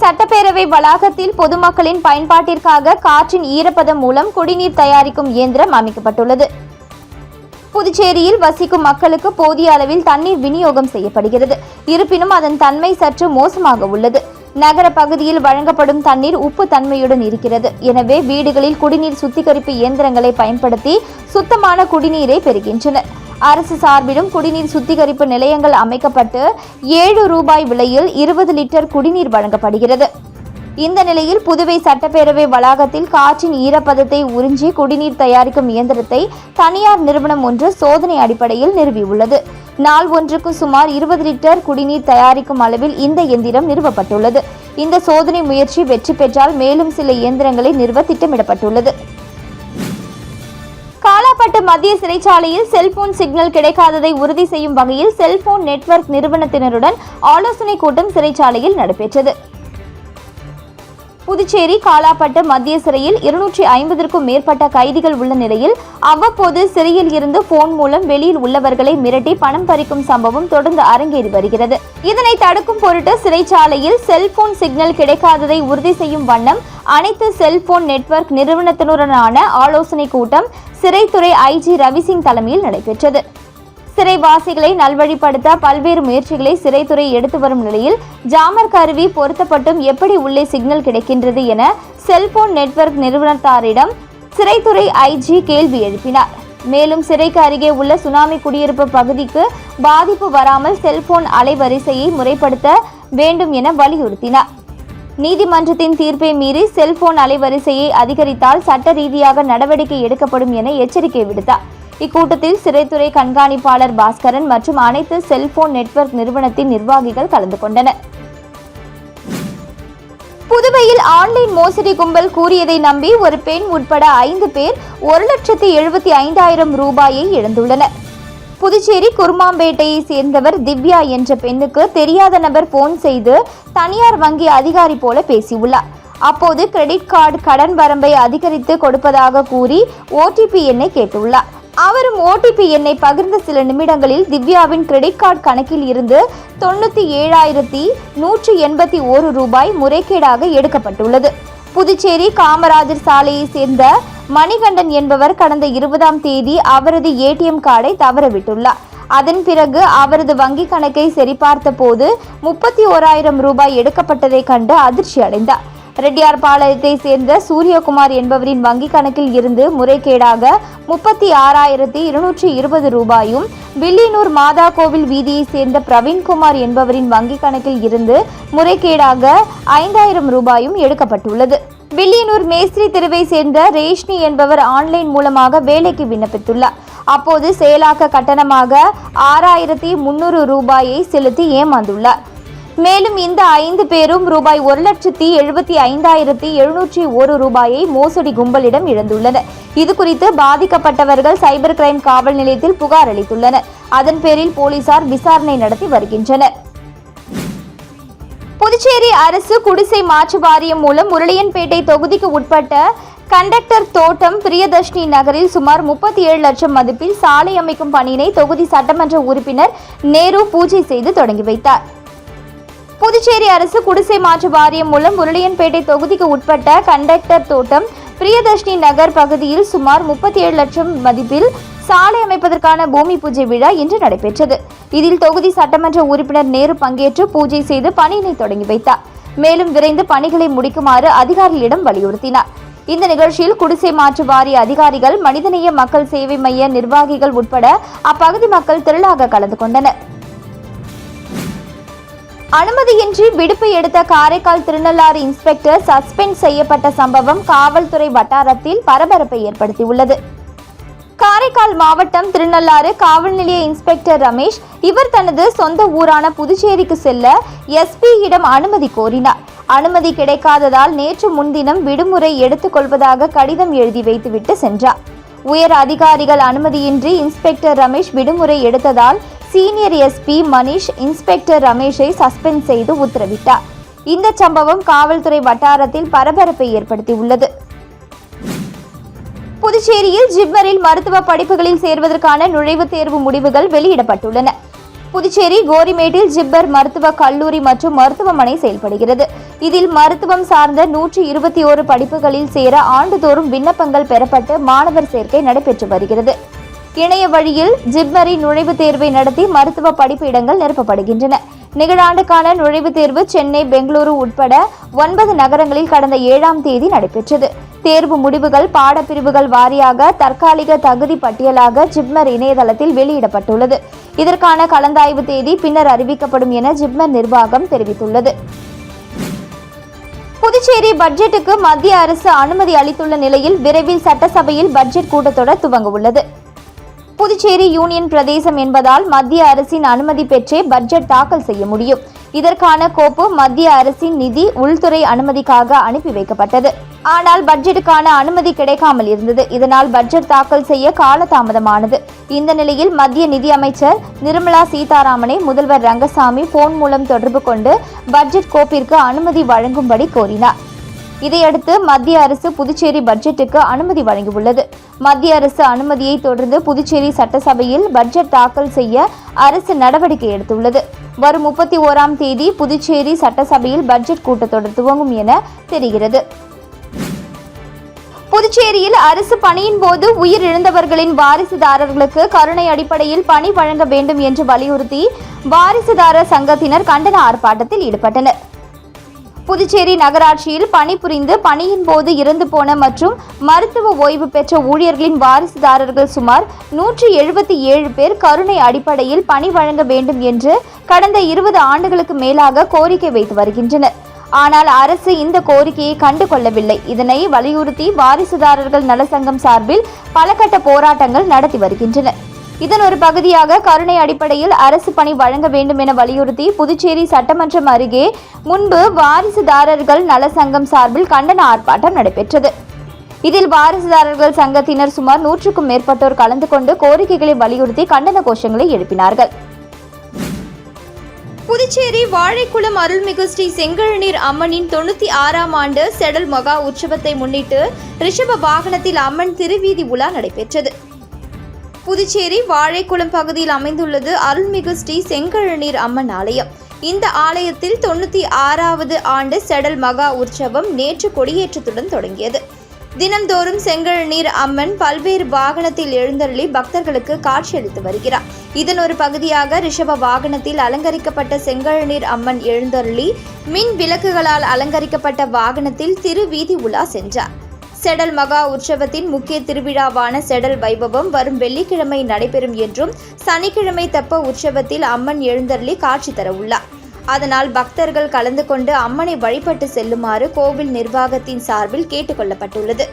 சட்டப்பேரவை வளாகத்தில் பொதுமக்களின் பயன்பாட்டிற்காக காற்றின் ஈரப்பதம் மூலம் குடிநீர் தயாரிக்கும் இயந்திரம் அமைக்கப்பட்டுள்ளது. புதுச்சேரியில் வசிக்கும் மக்களுக்கு போதிய அளவில் தண்ணீர் விநியோகம் செய்யப்படுகிறது. இருப்பினும் அதன் தன்மை சற்று மோசமாக உள்ளது. நகர பகுதியில் வழங்கப்படும் தண்ணீர் உப்பு தன்மையுடன் இருக்கிறது. எனவே வீடுகளில் குடிநீர் சுத்திகரிப்பு இயந்திரங்களை பயன்படுத்தி சுத்தமான குடிநீரை பெறுகின்றனர். அரசு சார்பிலும் குடிநீர் சுத்திகரிப்பு நிலையங்கள் அமைக்கப்பட்டு ஏழு ரூபாய் விலையில் இருபது லிட்டர் குடிநீர் வழங்கப்படுகிறது. இந்த நிலையில் புதுவை சட்டப்பேரவை வளாகத்தில் காற்றின் ஈரப்பதத்தை உறிஞ்சி குடிநீர் தயாரிக்கும் இயந்திரத்தை தனியார் நிறுவனம் ஒன்று சோதனை அடிப்படையில் நிறுவியுள்ளது. நாள் ஒன்றுக்கு சுமார் இருபது லிட்டர் குடிநீர் தயாரிக்கும் அளவில் இந்த எந்திரம் நிறுவப்பட்டுள்ளது. இந்த சோதனை முயற்சி வெற்றி பெற்றால் மேலும் சில இயந்திரங்களை நிறுவ திட்டமிடப்பட்டுள்ளது. காலாப்பட்டு மத்திய சிறைச்சாலையில் செல்போன் சிக்னல் கிடைக்காததை உறுதி செய்யும் வகையில் செல்போன் நெட்வொர்க் நிறுவனத்தினருடன் ஆலோசனைக் கூட்டம் சிறைச்சாலையில் நடைபெற்றது. புதுச்சேரி காலாப்பட்டு மத்திய சிறையில் இருநூற்றி ஐம்பதற்கும் மேற்பட்ட கைதிகள் உள்ள நிலையில் அவ்வப்போது சிறையில் இருந்து போன் மூலம் வெளியில் உள்ளவர்களை மிரட்டி பணம் பறிக்கும் சம்பவம் தொடர்ந்து அரங்கேறி வருகிறது. இதனை தடுக்கும் பொருட்டு சிறைச்சாலையில் செல்போன் சிக்னல் கிடைக்காததை உறுதி செய்யும் வண்ணம் அனைத்து செல்போன் நெட்வொர்க் நிறுவனத்தினருடனான ஆலோசனை கூட்டம் சிறைத்துறை ஐஜி ரவிசிங் தலைமையில் நடைபெற்றது. சிறைவாசிகளை நல்வழிப்படுத்த பல்வேறு முயற்சிகளை சிறைத்துறை எடுத்து வரும் நிலையில் ஜாமர் கருவி பொருத்தப்பட்டும் எப்படி உள்ளே சிக்னல் கிடைக்கின்றது என செல்போன் நெட்வொர்க் நிறுவனத்தாரிடம் சிறைத்துறை ஐஜி கேள்வி எழுப்பினார். மேலும் சிறைக்கு அருகே உள்ள சுனாமி குடியிருப்பு பகுதிக்கு பாதிப்பு வராமல் செல்போன் அலைவரிசையை முறைப்படுத்த வேண்டும் என வலியுறுத்தினார். நீதிமன்றத்தின் தீர்ப்பை மீறி செல்போன் அலைவரிசையை அதிகரித்தால் சட்ட ரீதியாக நடவடிக்கை எடுக்கப்படும் என எச்சரிக்கை விடுத்தார். இக்கூட்டத்தில் சிறைத்துறை கண்காணிப்பாளர் பாஸ்கரன் மற்றும் அனைத்து செல்போன் நெட்வொர்க் நிறுவனத்தின் நிர்வாகிகள் கலந்து கொண்டனர். புதுவையில் ஆன்லைன் மோசடி கும்பல் கூறியதை நம்பி ஒரு பெண் உட்பட ஐந்து பேர் ஒரு லட்சத்தி எழுபத்தி ஐந்தாயிரம் ரூபாயை இழந்துள்ளனர். புதுச்சேரி குருமாம்பேட்டையை சேர்ந்தவர் திவ்யா என்ற பெண்ணுக்கு தெரியாத நபர் போன் செய்து தனியார் வங்கி அதிகாரி போல பேசியுள்ளார். அப்போது கிரெடிட் கார்டு கடன் வரம்பை அதிகரித்து கொடுப்பதாக கூறி ஓடிபி எண்ணை கேட்டுள்ளார். அவரும் ஓடிபி எண்ணை பகிர்ந்த சில நிமிடங்களில் திவ்யாவின் கிரெடிட் கார்டு கணக்கில் இருந்து தொண்ணூற்றி ஏழாயிரத்தி நூற்றி எண்பத்தி ஓரு ரூபாய் முறைகேடாக எடுக்கப்பட்டுள்ளது. புதுச்சேரி காமராஜர் சாலையை சேர்ந்த மணிகண்டன் என்பவர் கடந்த இருபதாம் தேதி அவரது ஏடிஎம் கார்டை தவறவிட்டுள்ளார். அதன் பிறகு அவரது வங்கி கணக்கை சரிபார்த்த போது முப்பத்தி ஓராயிரம் ரூபாய் எடுக்கப்பட்டதை கண்டு அதிர்ச்சி அடைந்தார் ரெட்டியார்பாளையத்தை சேர்ந்த சூரியகுமார் என்பவரின் வங்கிக் கணக்கில் இருந்து முறைகேடாக முப்பத்தி ஆறாயிரத்தி இருநூற்றி இருபது ரூபாயும் வில்லியனூர் மாதா கோவில் வீதியை சேர்ந்த பிரவீன்குமார் என்பவரின் வங்கிக் கணக்கில் இருந்து முறைகேடாக ஐந்தாயிரம் ரூபாயும் எடுக்கப்பட்டுள்ளது. வில்லியனூர் மேஸ்திரி தெருவை சேர்ந்த ரேஷ்னி என்பவர் ஆன்லைன் மூலமாக வேலைக்கு விண்ணப்பித்துள்ளார். அப்போது செயலாக்க கட்டணமாக ஆறாயிரத்தி முன்னூறு ரூபாயை செலுத்தி ஏமாந்துள்ளார். மேலும் இந்த ஐந்து பேரும் ரூபாய் ஒரு லட்சத்தி எழுபத்தி ஐந்தாயிரத்தி எழுநூற்றி ஒரு ரூபாயை மோசடி கும்பலிடம் இழந்துள்ளனர். இது குறித்து பாதிக்கப்பட்டவர்கள் சைபர் கிரைம் காவல் நிலையத்தில் புகார் அளித்துள்ளனர். அதன் பேரில் போலீசார் விசாரணை நடத்தி வருகின்றனர். புதுச்சேரி அரசு குடிசை மாற்று வாரியம் மூலம் முரளியன்பேட்டை தொகுதிக்கு உட்பட்ட கண்டக்டர் தோட்டம் பிரியதர்ஷினி நகரில் சுமார் முப்பத்தி ஏழு லட்சம் மதிப்பில் சாலை அமைக்கும் பணியினை தொகுதி சட்டமன்ற உறுப்பினர் நேரு பூஜை செய்து தொடங்கி வைத்தார். புதுச்சேரி அரசு குடிசை மாற்று வாரியம் மூலம் முரளியன்பேட்டை தொகுதிக்கு உட்பட்ட கண்டக்டர் தோட்டம் பிரியதர்ஷினி நகர் பகுதியில் சுமார் முப்பத்தி ஏழு லட்சம் மதிப்பில் சாலை அமைப்பதற்கான பூமி பூஜை விழா இன்று நடைபெற்றது. இதில் தொகுதி சட்டமன்ற உறுப்பினர் நேரு பங்கேற்று பூஜை செய்து பணியினை தொடங்கி வைத்தார். மேலும் விரைந்து பணிகளை முடிக்குமாறு அதிகாரிகளிடம் வலியுறுத்தினார். இந்த நிகழ்ச்சியில் குடிசை மாற்று வாரிய அதிகாரிகள் மனிதநேய மக்கள் சேவை மைய நிர்வாகிகள் உட்பட அப்பகுதி மக்கள் திரளாக கலந்து கொண்டனர். அனுமதியின்றி விடுப்பு எடுத்த காரைக்கால் திருநள்ளாறு இன்ஸ்பெக்டர் சஸ்பெண்ட் செய்யப்பட்ட சம்பவம் காவல்துறை வட்டாரத்தில் பரபரப்பை ஏற்படுத்தியுள்ளது. காரைக்கால் மாவட்டம் திருநள்ளாறு காவல் நிலைய இன்ஸ்பெக்டர் ரமேஷ் இவர் தனது சொந்த ஊரான புதுச்சேரிக்கு செல்ல எஸ்பியிடம் அனுமதி கோரினார். அனுமதி கிடைக்காததால் நேற்று முன்தினம் விடுமுறை எடுத்துக்கொள்வதாக கடிதம் எழுதி வைத்துவிட்டு சென்றார். உயர் அதிகாரிகள் அனுமதியின்றி இன்ஸ்பெக்டர் ரமேஷ் விடுமுறை எடுத்ததால் சீனியர் எஸ்பி மணிஷ் இன்ஸ்பெக்டர் ரமேஷை சஸ்பெண்ட் செய்து உத்தரவிட்டார். இந்த சம்பவம் காவல்துறை வட்டாரத்தில் பரபரப்பை ஏற்படுத்தியுள்ளது. புதுச்சேரியில் ஜிப்மரில் மருத்துவ படிப்புகளில் சேர்வதற்கான நுழைவுத் தேர்வு முடிவுகள் வெளியிடப்பட்டுள்ளன. புதுச்சேரி கோரிமேட்டில் ஜிப்பர் மருத்துவ கல்லூரி மற்றும் மருத்துவமனை செயல்படுகிறது. இதில் மருத்துவம் சார்ந்த நூற்றி இருபத்தி ஓரு படிப்புகளில் சேர ஆண்டுதோறும் விண்ணப்பங்கள் பெறப்பட்டு மாணவர் சேர்க்கை நடைபெற்று வருகிறது. இணைய வழியில் ஜிப்மரி நுழைவுத் தேர்வை நடத்தி மருத்துவ படிப்பு இடங்கள் நிரப்பப்படுகின்றன. நிகழாண்டுக்கான நுழைவுத் தேர்வு சென்னை பெங்களூரு உட்பட ஒன்பது நகரங்களில் கடந்த ஏழாம் தேதி நடைபெற்றது. தேர்வு முடிவுகள் பாடப்பிரிவுகள் வாரியாக தற்காலிக தகுதி பட்டியலாக ஜிப்மர் இணையதளத்தில் வெளியிடப்பட்டுள்ளது. இதற்கான கலந்தாய்வு தேதி பின்னர் அறிவிக்கப்படும் என ஜிப்மர் நிர்வாகம் தெரிவித்துள்ளது. புதுச்சேரி பட்ஜெட்டுக்கு மத்திய அரசு அனுமதி அளித்துள்ள நிலையில் விரைவில் சட்டசபையில் பட்ஜெட் கூட்டத்தொடர் துவங்க உள்ளது புதுச்சேரி யூனியன் பிரதேசம் என்பதால் மத்திய அரசின் அனுமதி பெற்றே பட்ஜெட் தாக்கல் செய்ய முடியும். இதற்கான கோப்பு மத்திய அரசின் நிதி உள்துறை அனுமதிக்காக அனுப்பி வைக்கப்பட்டது. ஆனால் பட்ஜெட்டுக்கான அனுமதி கிடைக்காமல் இருந்தது. இதனால் பட்ஜெட் தாக்கல் செய்ய காலதாமதமானது. இந்த நிலையில் மத்திய நிதி அமைச்சர் நிர்மலா சீதாராமனை முதல்வர் ரங்கசாமி போன் மூலம் தொடர்பு கொண்டு பட்ஜெட் கோப்பிற்கு அனுமதி வழங்கும்படி கோரினார். இதையடுத்து மத்திய அரசு புதுச்சேரி பட்ஜெட்டுக்கு அனுமதி வழங்கியுள்ளது. மத்திய அரசு அனுமதியை தொடர்ந்து புதுச்சேரி சட்டசபையில் பட்ஜெட் தாக்கல் செய்ய அரசு நடவடிக்கை எடுத்துள்ளது. வரும் முப்பத்தி ஓராம் தேதி புதுச்சேரி சட்டசபையில் பட்ஜெட் கூட்டத்தொடர் துவங்கும் என தெரிகிறது. புதுச்சேரியில் அரசு பணியின் போது உயிரிழந்தவர்களின் வாரிசுதாரர்களுக்கு கருணை அடிப்படையில் பணி வழங்க வேண்டும் என்று வலியுறுத்தி வாரிசுதாரர் சங்கத்தினர் கண்டன ஆர்ப்பாட்டத்தில் ஈடுபட்டனர். புதுச்சேரி நகராட்சியில் பணிபுரிந்து பணியின் போது இறந்து போன மற்றும் மருத்துவ ஓய்வு பெற்ற ஊழியர்களின் வாரிசுதாரர்கள் சுமார் நூற்றி எழுபத்தி ஏழு பேர் கருணை அடிப்படையில் பணி வழங்க வேண்டும் என்று கடந்த இருபது ஆண்டுகளுக்கு மேலாக கோரிக்கை வைத்து வருகின்றனர். ஆனால் அரசு இந்த கோரிக்கையை கண்டு கொள்ளவில்லை. இதனை வலியுறுத்தி வாரிசுதாரர்கள் நலசங்கம் சார்பில் பல கட்ட போராட்டங்கள் நடத்தி வருகின்றனர் இதன் ஒரு பகுதியாக கருணை அடிப்படையில் அரசு பணி வழங்க வேண்டும் என வலியுறுத்தி புதுச்சேரி சட்டமன்றம் அருகே முன்பு வாரிசுதாரர்கள் நலசங்கம் சார்பில் கண்டன ஆர்ப்பாட்டம் நடைபெற்றது. இதில் வாரிசுதாரர்கள் சங்கத்தினர் சுமார் நூற்றுக்கும் மேற்பட்டோர் கலந்து கொண்டு கோரிக்கைகளை வலியுறுத்தி கண்டன கோஷங்களை எழுப்பினார்கள். புதுச்சேரி வாழைக்குளம் அருள்மிகு ஸ்ரீ செங்கழநீர் அம்மனின் தொண்ணூற்றி ஆறாம் ஆண்டு செடல் மகா உற்சவத்தை முன்னிட்டு ரிஷப வாகனத்தில் அம்மன் திருவீதி உலா நடைபெற்றது. புதுச்சேரி வாழைக்குளம் பகுதியில் அமைந்துள்ளது அருள்மிகு ஸ்ரீ செங்கழநீர் அம்மன் ஆலயம். இந்த ஆலயத்தில் தொண்ணூத்தி ஆறாவது ஆண்டு செடல் மகா உற்சவம் நேற்று கொடியேற்றத்துடன் தொடங்கியது. தினம்தோறும் செங்கழநீர் அம்மன் பல்வேறு வாகனத்தில் எழுந்தருளி பக்தர்களுக்கு காட்சியளித்து வருகிறார். இதன் ஒரு பகுதியாக ரிஷப வாகனத்தில் அலங்கரிக்கப்பட்ட செங்கழநீர் அம்மன் எழுந்தருளி மின் விளக்குகளால் அலங்கரிக்கப்பட்ட வாகனத்தில் திருவீதி உலா சென்றார். செடல் மகா உற்சவத்தின் முக்கிய திருவிழாவான செடல் வைபவம் வரும் வெள்ளிக்கிழமை நடைபெறும் என்றும் சனிக்கிழமை தப்ப உற்சவத்தில் அம்மன் எழுந்தருளி காட்சி தர உள்ளார் அதனால் பக்தர்கள் கலந்து கொண்டு அம்மனை வழிபட்டு செல்லுமாறு கோவில் நிர்வாகத்தின் சார்பில் கேட்டுக்கொள்ளப்பட்டுள்ளது.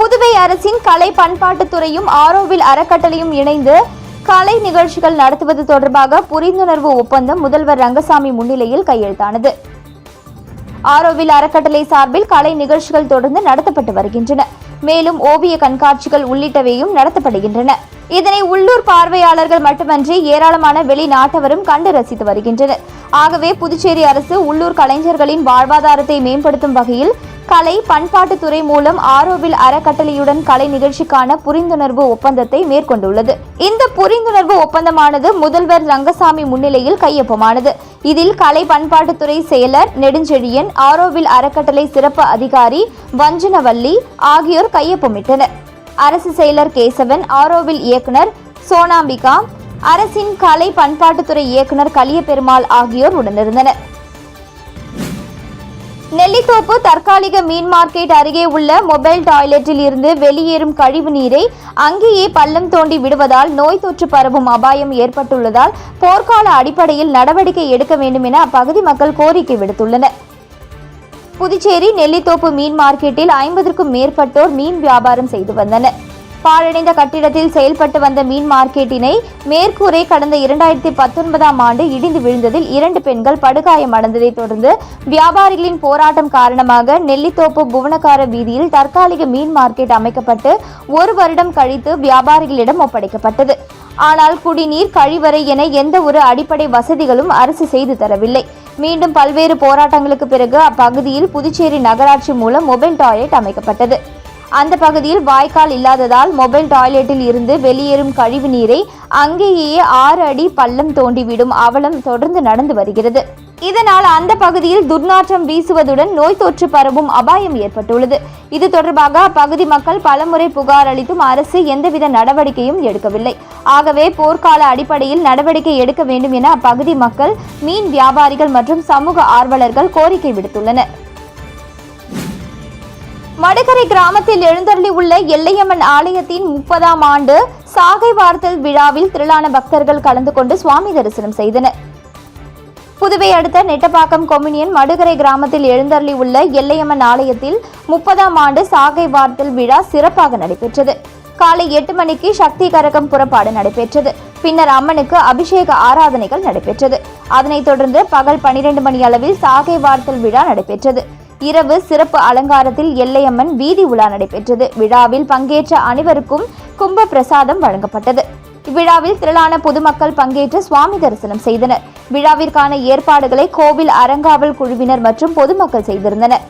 புதுவை அரசின் கலை பண்பாட்டுத்துறையும் ஆரோவில் அறக்கட்டளையும் இணைந்து கலை நிகழ்ச்சிகள் நடத்துவது தொடர்பாக புரிந்துணர்வு ஒப்பந்தம் முதல்வர் ரங்கசாமி முன்னிலையில் கையெழுத்தானது. ஆரோவில் அறக்கட்டளை சார்பில் கலை நிகழ்ச்சிகள் தொடர்ந்து நடத்தப்பட்டு வருகின்றன. மேலும் ஓவிய கண்காட்சிகள் உள்ளிட்டவையும் நடத்தப்படுகின்றன. இதனை உள்ளூர் பார்வையாளர்கள் மட்டுமன்றி ஏராளமான வெளிநாட்டவரும் கண்டு ரசித்து வருகின்றனர். ஆகவே புதுச்சேரி அரசு உள்ளூர் கலைஞர்களின் வாழ்வாதாரத்தை மேம்படுத்தும் வகையில் கலை பண்பாட்டுத்துறை மூலம் ஆரோவில் அறக்கட்டளையுடன் கலை நிகழ்ச்சிக்கான புரிந்துணர்வு ஒப்பந்தத்தை மேற்கொண்டுள்ளது. இந்த புரிந்துணர்வு ஒப்பந்தமானது முதல்வர் ரங்கசாமி முன்னிலையில் கையொப்பமானது. இதில் கலை பண்பாட்டுத்துறை செயலர் நெடுஞ்செழியன் ஆரோவில் அறக்கட்டளை சிறப்பு அதிகாரி வஞ்சனவல்லி ஆகியோர் கையொப்பமிட்டனர். அரசு செயலர் கேசவன் ஆரோவில் இயக்குனர் சோனாம்பிகா அரசின் கலை பண்பாட்டுத்துறை இயக்குனர் கலியபெருமாள் ஆகியோர் உடனிருந்தனர். நெல்லித்தோப்பு தற்காலிக மீன் மார்க்கெட் அருகே உள்ள மொபைல் டாய்லெட்டில் இருந்து வெளியேறும் கழிவு நீரை அங்கேயே பள்ளம் தோண்டி விடுவதால் நோய் தொற்று பரவும் அபாயம் ஏற்பட்டுள்ளதால் போர்க்கால அடிப்படையில் நடவடிக்கை எடுக்க வேண்டும் என அப்பகுதி மக்கள் கோரிக்கை விடுத்துள்ளனர். புதுச்சேரி நெல்லித்தோப்பு மீன் மார்க்கெட்டில் ஐம்பதற்கும் மேற்பட்டோர் மீன் வியாபாரம் செய்து வந்தனர். பாழடைந்த கட்டிடத்தில் செயல்பட்டு வந்த மீன் மார்க்கெட்டினை மேற்கூரை கடந்த இரண்டாயிரத்தி பத்தொன்பதாம் ஆண்டு இடிந்து விழுந்ததில் இரண்டு பெண்கள் படுகாயமடைந்ததைத் தொடர்ந்து வியாபாரிகளின் போராட்டம் காரணமாக நெல்லித்தோப்பு புவனக்கார வீதியில் தற்காலிக மீன் மார்க்கெட் அமைக்கப்பட்டு ஒரு வருடம் கழித்து வியாபாரிகளிடம் ஒப்படைக்கப்பட்டது. ஆனால் குடிநீர் கழிவறை என எந்த ஒரு அடிப்படை வசதிகளும் அரசு செய்து தரவில்லை. மீண்டும் பல்வேறு போராட்டங்களுக்கு பிறகு அப்பகுதியில் புதுச்சேரி நகராட்சி மூலம் மொபைல் டாய்லெட் அமைக்கப்பட்டது. அந்த பகுதியில் வாய்க்கால் இல்லாததால் மொபைல் டாய்லெட்டில் இருந்து வெளியேறும் கழிவு நீரை அங்கேயே ஆறு அடி பள்ளம் தோண்டிவிடும் அவலம் தொடர்ந்து நடந்து வருகிறது. இதனால் அந்த பகுதியில் துர்நாற்றம் வீசுவதுடன் நோய் தொற்று பரவும் அபாயம் ஏற்பட்டுள்ளது. இது தொடர்பாக அப்பகுதி மக்கள் பலமுறை புகார் அளித்தும் அரசு எந்தவித நடவடிக்கையும் எடுக்கவில்லை. ஆகவே போர்க்கால அடிப்படையில் நடவடிக்கை எடுக்க வேண்டும் என அப்பகுதி மக்கள் மீன் வியாபாரிகள் மற்றும் சமூக ஆர்வலர்கள் கோரிக்கை விடுத்துள்ளனர். மடுகரை கிராமத்தில் எழுந்தருளி உள்ள எல்லையம்மன் ஆலயத்தின் முப்பதாம் ஆண்டு சாகை வார்த்தல் விழாவில் திரளான பக்தர்கள் கலந்து கொண்டு சுவாமி தரிசனம் செய்தனர். புதுவை அடுத்த நெட்டப்பாக்கம் கொம்யூனியன் மடுகரை கிராமத்தில் எழுந்தருளி உள்ள எல்லையம்மன் ஆலயத்தில் முப்பதாம் ஆண்டு சாகை வார்த்தல் விழா சிறப்பாக நடைபெற்றது. காலை எட்டு மணிக்கு சக்தி கரகம் புறப்பாடு நடைபெற்றது. பின்னர் அம்மனுக்கு அபிஷேக ஆராதனைகள் நடைபெற்றது. அதனைத் தொடர்ந்து பகல் பனிரெண்டு மணி அளவில் சாகை வார்த்தல் விழா நடைபெற்றது. இரவு சிறப்பு அலங்காரத்தில் எல்லையம்மன் வீதி உலா நடைபெற்றது. விழாவில் பங்கேற்ற அனைவருக்கும் கும்ப பிரசாதம் வழங்கப்பட்டது. இவ்விழாவில் திரளான பொதுமக்கள் பங்கேற்று சுவாமி தரிசனம் செய்தனர். விழாவிற்கான ஏற்பாடுகளை கோவில் அறங்காவல் குழுவினர் மற்றும் பொதுமக்கள் செய்திருந்தனர்.